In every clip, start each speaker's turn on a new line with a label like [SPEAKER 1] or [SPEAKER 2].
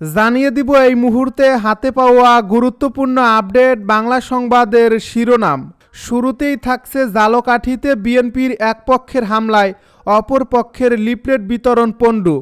[SPEAKER 1] জানিয়ে দিব এই মুহূর্তে হাতে পাওয়া গুরুত্বপূর্ণ আপডেট বাংলা সংবাদের শিরোনাম। শুরুতেই থাকছে জালকাঠিতে বিএনপির এক পক্ষের হামলায় অপর পক্ষের লিফলেট বিতরণ পণ্ডু।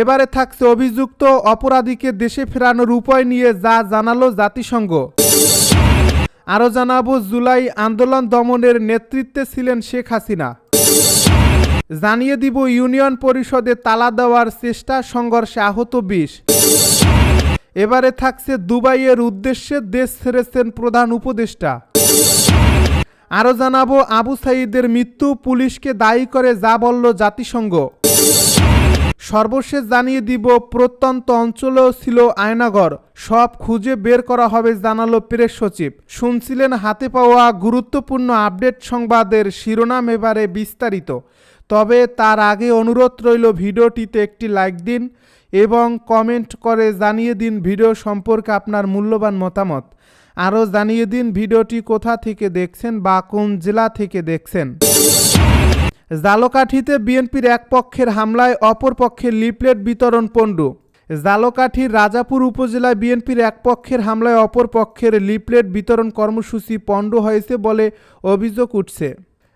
[SPEAKER 1] এবারে থাকছে অভিযুক্ত অপরাধীকে দেশে ফেরানোর উপায় নিয়ে যা জানালো জাতিসংঘ। আরও জানাব, জুলাই আন্দোলন দমনের নেতৃত্বে ছিলেন শেখ হাসিনা। জানিয়ে দিব ইউনিয়ন পরিষদে তালা দেওয়ার চেষ্টা সংঘর্ষে আহত বিশ। এবারে থাকছে দুবাইয়ের উদ্দেশ্যে দেশ ছেড়েছেন প্রধান উপদেষ্টা। আরও জানাব, আবু সাইদের মৃত্যু পুলিশকে দায়ী করে যা বলল জাতিসংঘ। সর্বশেষ জানিয়ে দিব, প্রত্যন্ত অঞ্চলেও ছিল আয়নাগর সব খুঁজে বের করা হবে, জানালো প্রেস সচিব। শুনছিলেন হাতে পাওয়া গুরুত্বপূর্ণ আপডেট সংবাদের শিরোনাম এবারে বিস্তারিত। তবে তার আগে অনুরোধ রইল ভিডিওটিতে একটি লাইক দিন এবং কমেন্ট করে জানিয়ে দিন ভিডিও সম্পর্কে আপনার মূল্যবান মতামত। আরও জানিয়ে দিন ভিডিওটি কোথা থেকে দেখছেন বা কোন জেলা থেকে দেখছেন। জালকাঠিতে বিএনপির এক পক্ষের হামলায় অপর পক্ষের লিফলেট বিতরণ পণ্ডু। জালকাঠির রাজাপুর উপজেলায় বিএনপির এক পক্ষের হামলায় অপর পক্ষের লিফলেট বিতরণ কর্মসূচি পণ্ড হয়েছে বলে অভিযোগ উঠছে।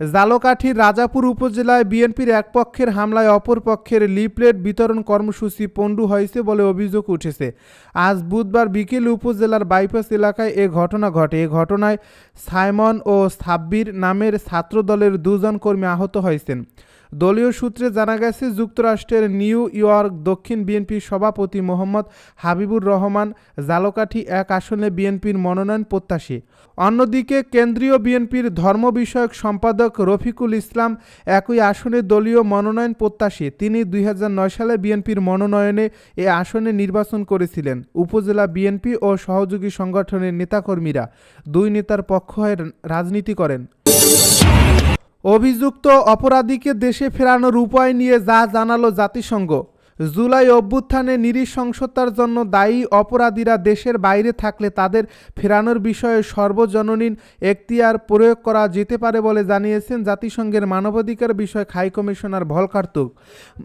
[SPEAKER 1] জালকাঠির রাজাপুর উপজেলায় বিএনপির এক পক্ষের হামলায় অপর পক্ষের লিফলেট বিতরণ কর্মসূচি পণ্ডু হয়েছে বলে অভিযোগ উঠেছে। আজ বুধবার বিকেল উপজেলার বাইপাস এলাকায় এ ঘটনা ঘটে। এ ঘটনায় সাইমন ও সাব্বির নামের ছাত্রদলের দুজন কর্মী আহত হয়েছেন। দলীয় সূত্রে জানা গেছে, যুক্তরাষ্ট্রের নিউ ইয়র্ক দক্ষিণ বিএনপির সভাপতি মোহাম্মদ হাবিবুর রহমান জালকাঠি এক আসনে বিএনপির মনোনয়ন প্রত্যাশী। অন্যদিকে কেন্দ্রীয় বিএনপির ধর্ম বিষয়ক সম্পাদক রফিকুল ইসলাম একই আসনে দলীয় মনোনয়ন প্রত্যাশী। তিনি দুই হাজার নয় সালে বিএনপির মনোনয়নে এ আসনে নির্বাচন করেছিলেন। উপজেলা বিএনপি ও সহযোগী সংগঠনের নেতাকর্মীরা দুই নেতার পক্ষ হয়ে রাজনীতি করেন। অভিযুক্ত অপরাধীকে দেশে ফেরানোর উপায় নিয়ে যা জানালো জাতিসংঘ। জুলাই অভ্যুত্থানে নৃশংসতার জন্য দায়ী অপরাধীরা দেশের বাইরে থাকলে তাদের ফেরানোর বিষয়ে সর্বজননীন এখতিয়ার প্রয়োগ করা যেতে পারে বলে জানিয়েছেন জাতিসংঘের মানবাধিকার বিষয়ক হাই কমিশনার ভলকার তুক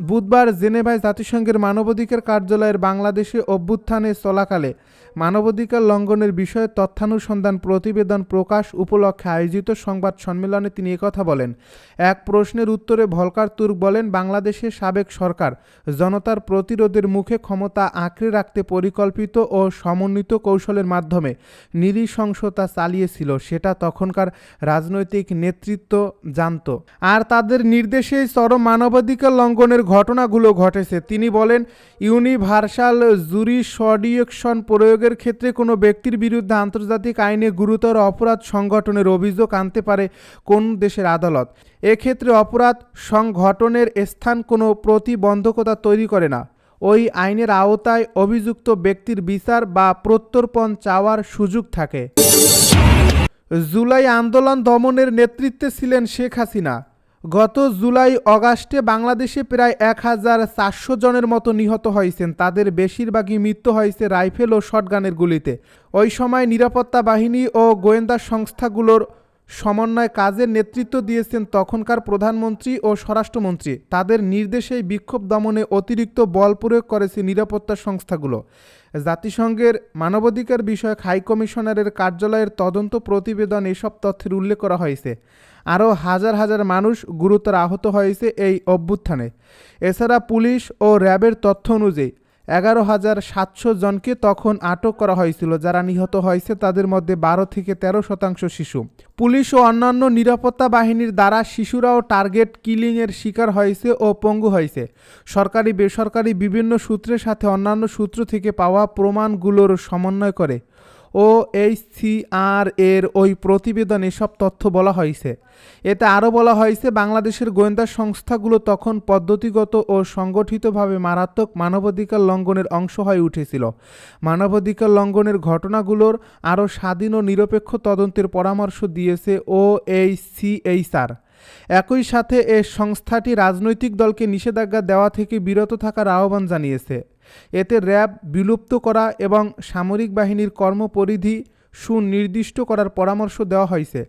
[SPEAKER 1] বুধবার জেনেভায় জাতিসংঘের মানবাধিকার কার্যালয়ের বাংলাদেশে অভ্যুত্থানে চলাকালে মানবাধিকার লঙ্ঘনের বিষয়ে তথ্যানুসন্ধান প্রতিবেদন প্রকাশ উপলক্ষে আয়োজিত সংবাদ সম্মেলনে তিনি একথা বলেন। এক প্রশ্নের উত্তরে ভলকার তুর্ক বলেন, বাংলাদেশের সাবেক সরকার জনতার প্রতিরোধের মুখে ক্ষমতা আঁকড়ে রাখতে পরিকল্পিত ও সমন্বিত কৌশলের মাধ্যমে নৃশংসতা চালিয়েছিল, সেটা তখনকার রাজনৈতিক নেতৃত্ব জানত। আর তাদের নির্দেশেই চরম মানবাধিকার লঙ্ঘনের ঘটনাগুলো ঘটেছে। তিনি বলেন, ইউনিভার্সাল জুরিসডিকশন প্রয়োগের ক্ষেত্রে কোনো ব্যক্তির বিরুদ্ধে আন্তর্জাতিক আইনে গুরুতর অপরাধ সংগঠনের অভিযোগ আনতে পারে কোন দেশের আদালত। এক্ষেত্রে অপরাধ সংগঠনের স্থান কোনো প্রতিবন্ধকতা তৈরি করে না। ওই আইনের আওতায় অভিযুক্ত ব্যক্তির বিচার বা প্রত্যর্পণ চাওয়ার সুযোগ থাকে। জুলাই আন্দোলন দমনের নেতৃত্বে ছিলেন শেখ হাসিনা। গত জুলাই অগাস্টে বাংলাদেশে প্রায় এক হাজার চারশো জনের মতো নিহত হয়েছেন। তাদের বেশিরভাগই মৃত্যু হয়েছে রাইফেল ও শটগানের গুলিতে। ওই সময় নিরাপত্তা বাহিনী ও গোয়েন্দা সংস্থাগুলোর সমন্বয় কাজের নেতৃত্ব দিয়েছেন তখনকার প্রধানমন্ত্রী ও স্বরাষ্ট্রমন্ত্রী। তাদের নির্দেশেই বিক্ষোভ দমনে অতিরিক্ত বল প্রয়োগ করেছে নিরাপত্তা সংস্থাগুলো। জাতিসংঘের মানবাধিকার বিষয়ক হাইকমিশনারের কার্যালয়ের তদন্ত প্রতিবেদন এসব তথ্যের উল্লেখ করা হয়েছে। আরও হাজার হাজার মানুষ গুরুতর আহত হয়েছে এই অভ্যুত্থানে। এছাড়া পুলিশ ও র্যাবের তথ্য অনুযায়ী এগারো হাজার সাতশো জনকে তখন আটক করা হয়েছিল, যারা নিহত হয়েছে তাদের মধ্যে বারো থেকে তেরো শতাংশ শিশু। পুলিশ ও অন্যান্য নিরাপত্তা বাহিনীর দ্বারা শিশুরাও টার্গেট কিলিংয়ের শিকার হয়েছে ও পঙ্গু হয়েছে। সরকারি বেসরকারি বিভিন্ন সূত্রের সাথে অন্যান্য সূত্র থেকে পাওয়া প্রমাণগুলোর সমন্বয় করে ও এইচসিআর এর ওই প্রতিবেদনে এসব তথ্য বলা হয়েছে। এতে আরও বলা হয়েছে, বাংলাদেশের গোয়েন্দা সংস্থাগুলো তখন পদ্ধতিগত ও সংগঠিতভাবে মারাত্মক মানবাধিকার লঙ্ঘনের অংশ হয়ে উঠেছিল। মানবাধিকার লঙ্ঘনের ঘটনাগুলোর আরও স্বাধীন ও নিরপেক্ষ তদন্তের পরামর্শ দিয়েছে ও এইচসিএইচআর একই সাথে এ সংস্থাটি রাজনৈতিক দলকে নিষেধাজ্ঞা দেওয়া থেকে বিরত থাকার আহ্বান জানিয়েছে। এতে র্যাব বিলুপ্ত করা এবং সামরিক বাহিনীর কর্মপরিধি সুনির্দিষ্ট করার পরামর্শ দেওয়া হয়েছে।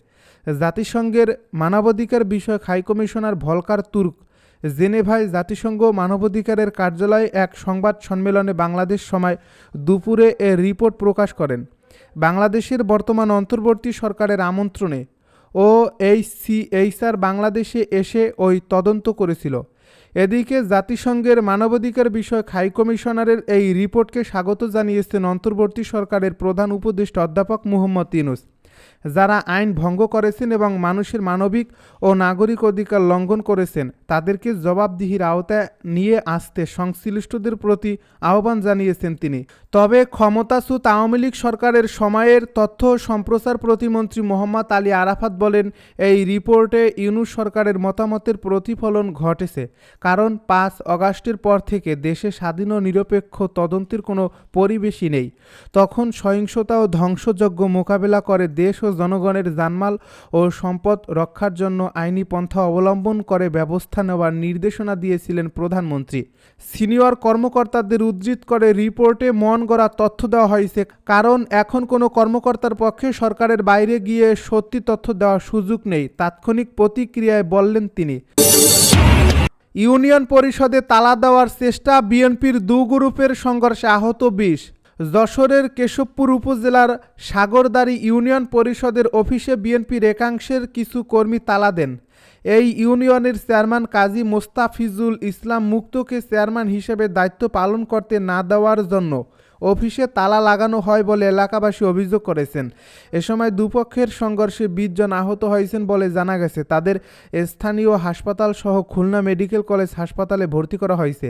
[SPEAKER 1] জাতিসংঘের মানবাধিকার বিষয়ক হাইকমিশনার ভলকার তুর্ক জেনেভায় জাতিসংঘ মানবাধিকারের কার্যালয়ে এক সংবাদ সম্মেলনে বাংলাদেশ সময় দুপুরে এ রিপোর্ট প্রকাশ করেন। বাংলাদেশের বর্তমান অন্তর্বর্তী সরকারের আমন্ত্রণে ও এইচসিএইচআর বাংলাদেশে এসে ওই তদন্ত করেছিল। এদিকে জাতিসংঘের মানবাধিকার বিষয়ক হাই কমিশনারের এই রিপোর্টকে স্বাগত জানিয়েছেন অন্তর্বর্তী সরকারের প্রধান উপদেষ্টা অধ্যাপক মুহম্মদ ইউনুস। যারা আইন ভঙ্গ করেছেন এবং মানুষের মানবিক ও নাগরিক অধিকার লঙ্ঘন করেছেন, তাদেরকে জবাবদিহির আওতায় নিয়ে আসতে সংশ্লিষ্টদের প্রতি আহ্বান জানিয়েছেন তিনি। তবে ক্ষমতাচ্যুত আওয়ামী লীগ সরকারের সময়ের তথ্য সম্প্রচার প্রতিমন্ত্রী মোহাম্মদ আলী আরাফাত বলেন, এই রিপোর্টে ইউনুস সরকারের মতামতের প্রতিফলন ঘটেছে, কারণ পাঁচ অগাস্টের পর থেকে দেশে স্বাধীন ও নিরপেক্ষ তদন্তের কোনো পরিবেশই নেই। তখন সহিংসতা ও ধ্বংসযজ্ঞ মোকাবেলা করে দেশ ও জনগণের জানমাল ও সম্পদ রক্ষার জন্য আইনি পন্থা অবলম্বন করে ব্যবস্থা নেওয়ার নির্দেশনা দিয়েছিলেন প্রধানমন্ত্রী। সিনিয়র কর্মকর্তাদের উদ্ধৃত করে রিপোর্টে মন গড়া তথ্য দেওয়া হয়েছে। কারণ এখন কোনো কর্মকর্তার পক্ষে সরকারের বাইরে গিয়ে সত্যি তথ্য দেওয়ার সুযোগ নেই, তাৎক্ষণিক প্রতিক্রিয়ায় বললেন তিনি। ইউনিয়ন পরিষদে তালা দেওয়ার চেষ্টা বিএনপির দু গ্রুপের সংঘর্ষে আহত বিশ। যশোরের কেশবপুর উপজেলার সাগরদাড়ি ইউনিয়ন পরিষদের অফিসে বিএনপির একাংশের কিছু কর্মী তালা দেন। এই ইউনিয়নের চেয়ারম্যান কাজী মোস্তাফিজুল ইসলাম মুক্তকে চেয়ারম্যান হিসেবে দায়িত্ব পালন করতে না দেওয়ার জন্য অফিসে তালা লাগানো হয় বলে এলাকাবাসী অভিযোগ করেছেন। এ সময় দুপক্ষের সংঘর্ষে বিশ জন আহত হয়েছেন বলে জানা গেছে। তাদের স্থানীয় হাসপাতাল সহ খুলনা মেডিকেল কলেজ হাসপাতালে ভর্তি করা হয়েছে।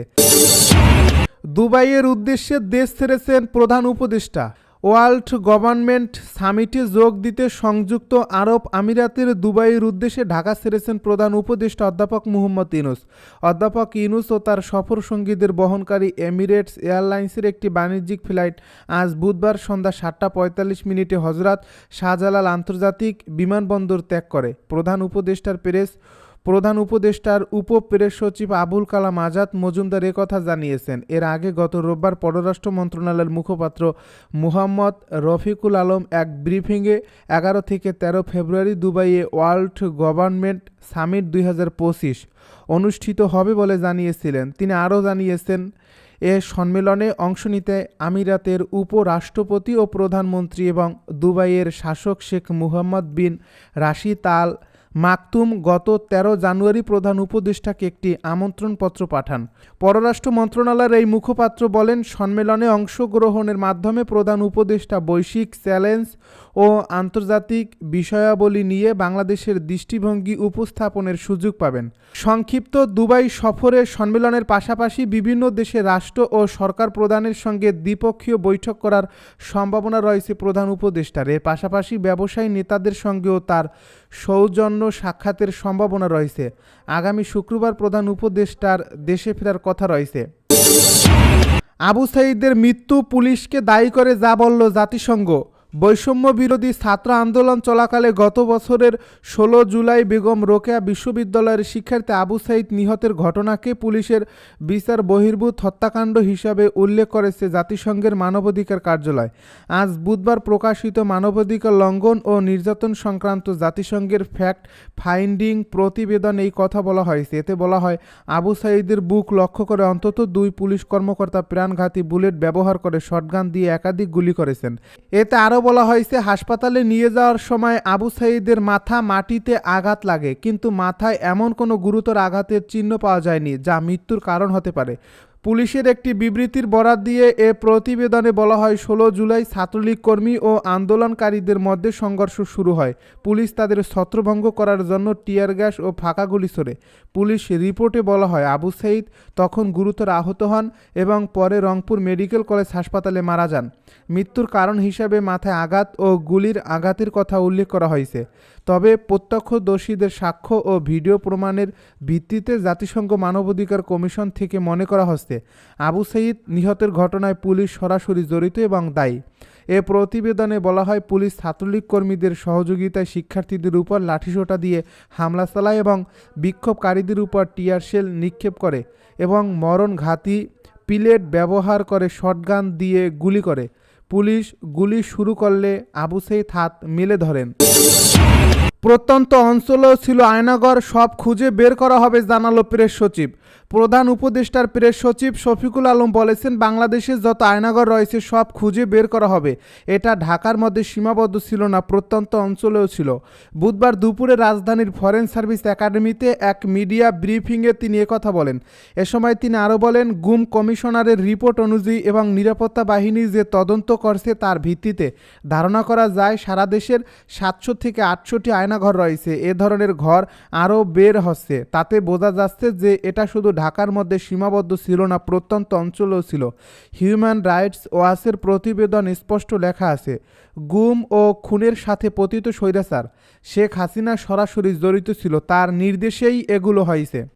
[SPEAKER 1] দুবাইয়ের উদ্দেশ্যে দেশ ছেড়েছেন প্রধান উপদেষ্টা। ওয়ার্ল্ড গভর্নমেন্ট সামিটে যোগ দিতে সংযুক্ত আরব আমিরাতের দুবাইয়ের উদ্দেশ্যে ঢাকা ছেড়েছেন প্রধান উপদেষ্টা অধ্যাপক মুহম্মদ ইনুস অধ্যাপক ইনুস ও তার সফর সঙ্গীদের বহনকারী এমিরেটস এয়ারলাইন্সের একটি বাণিজ্যিক ফ্লাইট আজ বুধবার সন্ধ্যা সাতটা পঁয়তাল্লিশ মিনিটে হজরত শাহজালাল আন্তর্জাতিক বিমানবন্দর ত্যাগ করে। প্রধান উপদেষ্টার প্রেস প্রধান উপদেষ্টার উপ প্রেস সচিব আবুল কালাম আজাদ মজুমদার কথা জানিয়েছেন। এর আগে গত রোববার পররাষ্ট্র মন্ত্রণালয়ের মুখপাত্র মুহাম্মদ রফিকুল আলম এক ব্রিফিংয়ে এগারো থেকে ১৩ ফেব্রুয়ারি দুবাইয়ে ওয়ার্ল্ড গভর্নমেন্ট সামিট দুই হাজার পঁচিশ অনুষ্ঠিত হবে বলে জানিয়েছিলেন। তিনি আরও জানিয়েছেন, এ সম্মেলনে অংশ নিতে আমিরাতের উপরাষ্ট্রপতি ও প্রধানমন্ত্রী এবং দুবাইয়ের শাসক শেখ মুহাম্মদ বিন রাশিদ আল মাকতুম গত ১৩ জানুয়ারি প্রধান উপদেষ্টাকে একটি আমন্ত্রণপত্র পাঠান। পররাষ্ট্র মন্ত্রণালয়ের এই মুখপাত্র বলেন, সম্মেলনে অংশগ্রহণের মাধ্যমে প্রধান উপদেষ্টা বৈশ্বিক চ্যালেঞ্জ ও আন্তর্জাতিক বিষয়াবলী নিয়ে বাংলাদেশের দৃষ্টিভঙ্গি উপস্থাপনের সুযোগ পাবেন। সংক্ষিপ্ত দুবাই সফরে সম্মেলনের পাশাপাশি বিভিন্ন দেশে রাষ্ট্র ও সরকার প্রধানের সঙ্গে দ্বিপক্ষীয় বৈঠক করার সম্ভাবনা রয়েছে প্রধান উপদেষ্টার। এর পাশাপাশি ব্যবসায়ী নেতাদের সঙ্গেও তার সৌজন্য সাক্ষাতের সম্ভাবনা রয়েছে। আগামী শুক্রবার প্রধান উপদেষ্টার দেশে ফেরার কথা রয়েছে। আবু সাইদের মৃত্যু পুলিশকে দায়ী করে যা বলল জাতিসংঘ। বৈষম্য বিরোধী ছাত্র আন্দোলন চলাকালে গত বছরের ষোলো জুলাই বেগম রোকেয়া বিশ্ববিদ্যালয়ের শিক্ষার্থী আবু সাইদ নিহতের ঘটনাকে পুলিশের বিচার বহির্ভূত হত্যাকাণ্ড হিসাবে উল্লেখ করেছে জাতিসংঘের মানবাধিকার কার্যালয়। আজ বুধবার প্রকাশিত মানবাধিকার লঙ্ঘন ও নির্যাতন সংক্রান্ত জাতিসংঘের ফ্যাক্ট ফাইন্ডিং প্রতিবেদন এই কথা বলা হয়েছে। এতে বলা হয়, আবু সাইদের বুক লক্ষ্য করে অন্তত দুই পুলিশ কর্মকর্তা প্রাণঘাতী বুলেট ব্যবহার করে শটগান দিয়ে একাধিক গুলি করেছেন। এতে আরও বলা হয়েছে, হাসপাতালে নিয়ে যাওয়ার সময় আবু সাইদের মাথা মাটিতে আঘাত লাগে, কিন্তু মাথায় এমন কোনো গুরুতর আঘাতের চিহ্ন পাওয়া যায়নি, যা মৃত্যুর কারণ হতে পারে। পুলিশের একটি বিবৃতির বরাত দিয়ে এ প্রতিবেদনে বলা হয়, ষোলো জুলাই ছাত্রলীগ কর্মী ও আন্দোলনকারীদের মধ্যে সংঘর্ষ শুরু হয়। পুলিশ তাদের ছত্রভঙ্গ করার জন্য টিয়ার গ্যাস ও ফাঁকা গুলি ছোড়ে। পুলিশ রিপোর্টে বলা হয়, আবু সাইদ তখন গুরুতর আহত হন এবং পরে রংপুর মেডিকেল কলেজ হাসপাতালে মারা যান। মৃত্যুর কারণ হিসাবে মাথায় আঘাত ও গুলির আঘাতের কথা উল্লেখ করা হয়েছে। তবে প্রত্যক্ষদর্শীদের সাক্ষ্য ও ভিডিও প্রমাণের ভিত্তিতে জাতিসংঘ মানবাধিকার কমিশন থেকে মনে করা হচ্ছে আবু সাইদ নিহতের ঘটনায় পুলিশ সরাসরি জড়িত এবং দায়ী। এ প্রতিবেদনে বলা হয়, পুলিশ ছাত্রলীগ কর্মীদের সহযোগিতায় শিক্ষার্থীদের উপর লাঠিসোঁটা দিয়ে হামলা চালায় এবং বিক্ষোভকারীদের উপর টিয়ার শেল নিক্ষেপ করে এবং মরণঘাতী পিলেট ব্যবহার করে শটগান দিয়ে গুলি করে। পুলিশ গুলি শুরু করলে আবু সৈদ হাত মেলে ধরেন। প্রত্যন্ত অঞ্চলেও ছিল আয়নাগর, সব খুঁজে বের করা হবে, জানালো প্রেস সচিব। প্রধান উপদেষ্টার প্রেস সচিব শফিকুল আলম বলেছেন বাংলাদেশের যত আয়নাগর রয়েছে, সব খুঁজে বের করা হবে। এটা ঢাকার মধ্যে সীমাবদ্ধ ছিল না, প্রত্যন্ত অঞ্চলেও ছিল। বুধবার দুপুরে রাজধানীর ফরেন সার্ভিস একাডেমিতে এক মিডিয়া ব্রিফিংয়ে তিনি একথা বলেন। এ সময় তিনি আরও বলেন, গুম কমিশনারের রিপোর্ট অনুযায়ী এবং নিরাপত্তা বাহিনী যে তদন্ত করছে তার ভিত্তিতে ধারণা করা যায়, সারা দেশের সাতশো থেকে আটশোটি আয়নাঘর রয়েছে। এ ধরনের ঘর আরও বের হচ্ছে। তাতে বোঝা যাচ্ছে যে এটা শুধু ঢাকার মধ্যে সীমাবদ্ধ ছিল না, প্রত্যন্ত অঞ্চলও ছিল। হিউম্যান রাইটস ওয়াচের প্রতিবেদন স্পষ্ট লেখা আছে, গুম ও খুনের সাথে পতিত স্বৈরাচার। শেখ হাসিনা সরাসরি জড়িত ছিল, তার নির্দেশেই এগুলো হয়েছে।